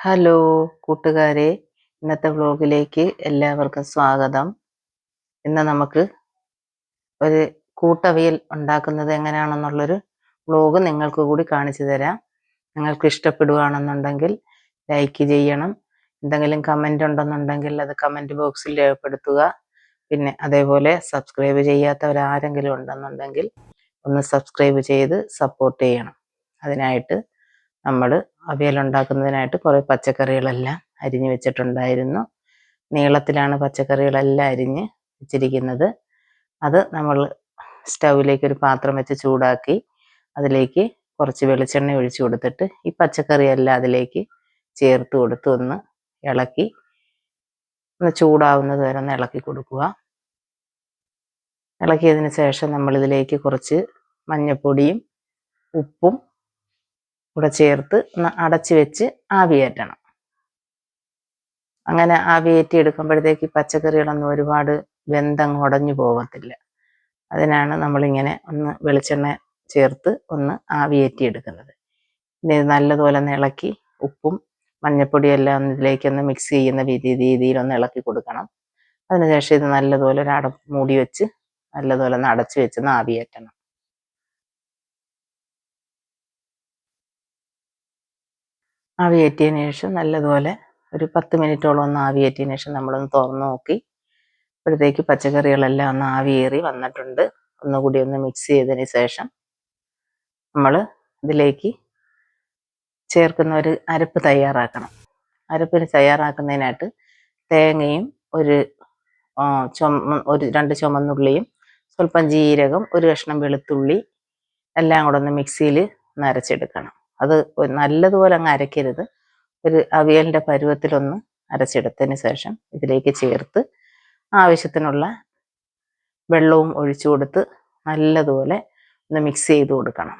Hello കൂട്ടുകാരെ. ഇന്നത്തെ വ്ലോഗിലേക്ക് എല്ലാവർക്കും സ്വാഗതം. ഇന്ന് നമുക്ക് ഒരു കൂട്ടവിയൽ ഉണ്ടാക്കുന്നത് എങ്ങനെയാണെന്നുള്ളൊരു വ്ലോഗ് നിങ്ങൾക്ക് കൂടി കാണിച്ചു തരാം. നിങ്ങൾക്ക് ഇഷ്ടപ്പെടുകയാണെന്നുണ്ടെങ്കിൽ ലൈക്ക് ചെയ്യണം. എന്തെങ്കിലും കമന്റ് ഉണ്ടെന്നുണ്ടെങ്കിൽ അത് കമന്റ് ബോക്സിൽ രേഖപ്പെടുത്തുക. പിന്നെ അതേപോലെ സബ്സ്ക്രൈബ് ചെയ്യാത്തവരാരെങ്കിലും ഉണ്ടെന്നുണ്ടെങ്കിൽ ഒന്ന് സബ്സ്ക്രൈബ് ചെയ്ത് സപ്പോർട്ട് ചെയ്യണം. അതിനായിട്ട് നമ്മൾ അവിയലുണ്ടാക്കുന്നതിനായിട്ട് കുറേ പച്ചക്കറികളെല്ലാം അരിഞ്ഞു വെച്ചിട്ടുണ്ടായിരുന്നു. നീളത്തിലാണ് പച്ചക്കറികളെല്ലാം അരിഞ്ഞ് വെച്ചിരിക്കുന്നത്. അത് നമ്മൾ സ്റ്റൗവിലേക്ക് ഒരു പാത്രം വെച്ച് ചൂടാക്കി അതിലേക്ക് കുറച്ച് വെളിച്ചെണ്ണ ഒഴിച്ച് കൊടുത്തിട്ട് ഈ പച്ചക്കറിയെല്ലാം അതിലേക്ക് ചേർത്ത് കൊടുത്ത് ഒന്ന് ഇളക്കി ഒന്ന് ചൂടാവുന്നത് വരെ ഒന്ന് ഇളക്കി കൊടുക്കുക. ഇളക്കിയതിന് ശേഷം നമ്മളിതിലേക്ക് കുറച്ച് മഞ്ഞൾപ്പൊടിയും ഉപ്പും കൂടെ ചേർത്ത് ഒന്ന് അടച്ചു വെച്ച് ആവിയേറ്റണം. അങ്ങനെ ആവിയേറ്റി എടുക്കുമ്പോഴത്തേക്ക് പച്ചക്കറികളൊന്നും ഒരുപാട് വെന്തങ്ങ് ഉടഞ്ഞു പോകത്തില്ല അതിനാണ് നമ്മളിങ്ങനെ ഒന്ന് വെളിച്ചെണ്ണ ചേർത്ത് ഒന്ന് ആവിയേറ്റി എടുക്കുന്നത്. ഇനി ഇത് നല്ലതുപോലെ ഒന്ന് ഇളക്കി ഉപ്പും മഞ്ഞപ്പൊടിയെല്ലാം ഒന്ന് ഇതിലേക്കൊന്ന് മിക്സ് ചെയ്യുന്ന രീതിയിൽ ഒന്ന് ഇളക്കി കൊടുക്കണം. അതിനുശേഷം ഇത് നല്ലതുപോലെ ഒരു അട മൂടി വെച്ച് നല്ലതുപോലെ ഒന്ന് അടച്ചു വെച്ച് ഒന്ന് ആവിയേറ്റണം. ആവിയേറ്റിയതിന് ശേഷം നല്ലതുപോലെ ഒരു പത്ത് മിനിറ്റോളം ഒന്ന് ആവിയേറ്റിയതിന് ശേഷം നമ്മളൊന്ന് തുറന്നു നോക്കി. അപ്പോഴത്തേക്ക് പച്ചക്കറികളെല്ലാം ഒന്ന് ആവിയേറി വന്നിട്ടുണ്ട്. ഒന്നുകൂടി ഒന്ന് മിക്സ് ചെയ്തതിന് ശേഷം നമ്മൾ ഇതിലേക്ക് ചേർക്കുന്ന ഒരു അരപ്പ് തയ്യാറാക്കണം. അരപ്പിന് തയ്യാറാക്കുന്നതിനായിട്ട് തേങ്ങയും ഒരു ചുമ ഒരു രണ്ട് ചുമന്നുള്ളിയും സ്വല്പം ജീരകം ഒരു കഷ്ണം വെളുത്തുള്ളി എല്ലാം കൂടെ ഒന്ന് മിക്സിയിൽ ഒന്ന് അരച്ചെടുക്കണം. അത് നല്ലതുപോലെ അങ്ങ് അരയ്ക്കരുത്. ഒരു അവിയലിന്റെ പരുവത്തിലൊന്ന് അരച്ചെടുത്തതിന് ശേഷം ഇതിലേക്ക് ചേർത്ത് ആവശ്യത്തിനുള്ള വെള്ളവും ഒഴിച്ചു കൊടുത്ത് നല്ലതുപോലെ ഒന്ന് മിക്സ് ചെയ്ത് കൊടുക്കണം.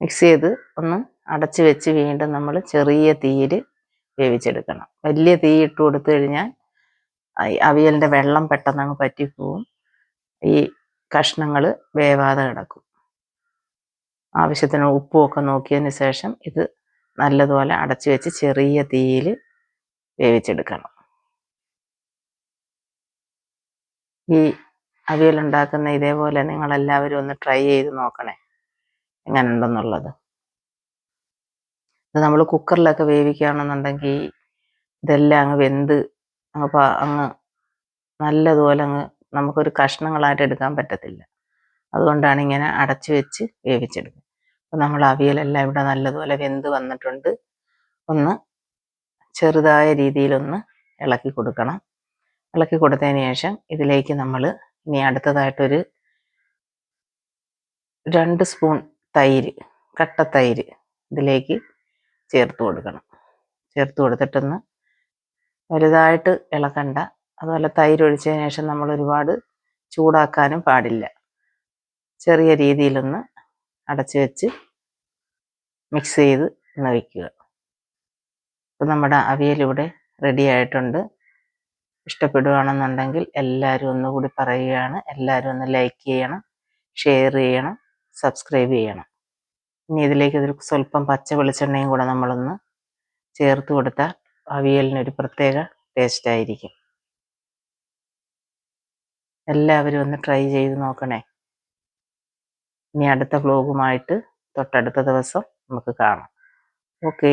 മിക്സ് ചെയ്ത് ഒന്ന് അടച്ചു വെച്ച് വീണ്ടും നമ്മൾ ചെറിയ തീയിൽ വേവിച്ചെടുക്കണം. വലിയ തീ ഇട്ട് കൊടുത്തു കഴിഞ്ഞാൽ അവിയലിന്റെ വെള്ളം പെട്ടെന്ന് അങ്ങ് പറ്റിപ്പോവും. ഈ കഷ്ണങ്ങൾ വേവാതെ കിടക്കും. ആവശ്യത്തിന് ഉപ്പും ഒക്കെ നോക്കിയതിന് ശേഷം ഇത് നല്ലതുപോലെ അടച്ചു വെച്ച് ചെറിയ തീയിൽ വേവിച്ചെടുക്കണം. ഈ അവിയൽ ഉണ്ടാക്കുന്ന ഇതേപോലെ നിങ്ങളെല്ലാവരും ഒന്ന് ട്രൈ ചെയ്ത് നോക്കണേ. എങ്ങനെ ഉണ്ടെന്നുള്ളത് ഇത് നമ്മൾ കുക്കറിലൊക്കെ വേവിക്കുകയാണെന്നുണ്ടെങ്കിൽ ഇതെല്ലാം അങ്ങ് വെന്ത് അങ്ങ് അങ്ങ് നല്ലതുപോലെ അങ്ങ് നമുക്കൊരു കഷ്ണങ്ങളായിട്ട് എടുക്കാൻ പറ്റത്തില്ല. അതുകൊണ്ടാണ് ഇങ്ങനെ അടച്ചു വെച്ച് വേവിച്ചെടുക്കുക അപ്പോൾ നമ്മൾ അവിയലെല്ലാം ഇവിടെ നല്ലതുപോലെ വെന്ത് വന്നിട്ടുണ്ട്. ഒന്ന് ചെറുതായ രീതിയിലൊന്ന് ഇളക്കി കൊടുക്കണം. ഇളക്കി കൊടുത്തതിന് ശേഷം ഇതിലേക്ക് നമ്മൾ ഇനി അടുത്തതായിട്ടൊരു രണ്ട് സ്പൂൺ തൈര് കട്ട തൈര് ഇതിലേക്ക് ചേർത്ത് കൊടുക്കണം. ചേർത്ത് കൊടുത്തിട്ടൊന്ന് വലുതായിട്ട് ഇളക്കണ്ട. അതുപോലെ തൈര് ഒഴിച്ചതിന് ശേഷം നമ്മൾ ഒരുപാട് ചൂടാക്കാനും പാടില്ല. ചെറിയ രീതിയിലൊന്ന് അടച്ചു വെച്ച് മിക്സ് ചെയ്ത് ഒന്ന് വയ്ക്കുക അപ്പം നമ്മുടെ അവിയലിവിടെ റെഡി ആയിട്ടുണ്ട്. ഇഷ്ടപ്പെടുകയാണെന്നുണ്ടെങ്കിൽ എല്ലാവരും ഒന്നുകൂടി പറയുകയാണ്. എല്ലാവരും ഒന്ന് ലൈക്ക് ചെയ്യണം ഷെയർ ചെയ്യണം സബ്സ്ക്രൈബ് ചെയ്യണം. ഇനി ഇതിലേക്ക് ഇതിൽ സ്വല്പം പച്ച വെളിച്ചെണ്ണയും കൂടെ നമ്മളൊന്ന് ചേർത്ത് കൊടുത്താൽ അവിയലിനൊരു പ്രത്യേക ടേസ്റ്റ് ആയിരിക്കും. എല്ലാവരും ഒന്ന് ട്രൈ ചെയ്ത് നോക്കണേ. ഇനി അടുത്ത വ്ലോഗുമായിട്ട് തൊട്ടടുത്ത ദിവസം നമുക്ക് കാണാം. ഓക്കേ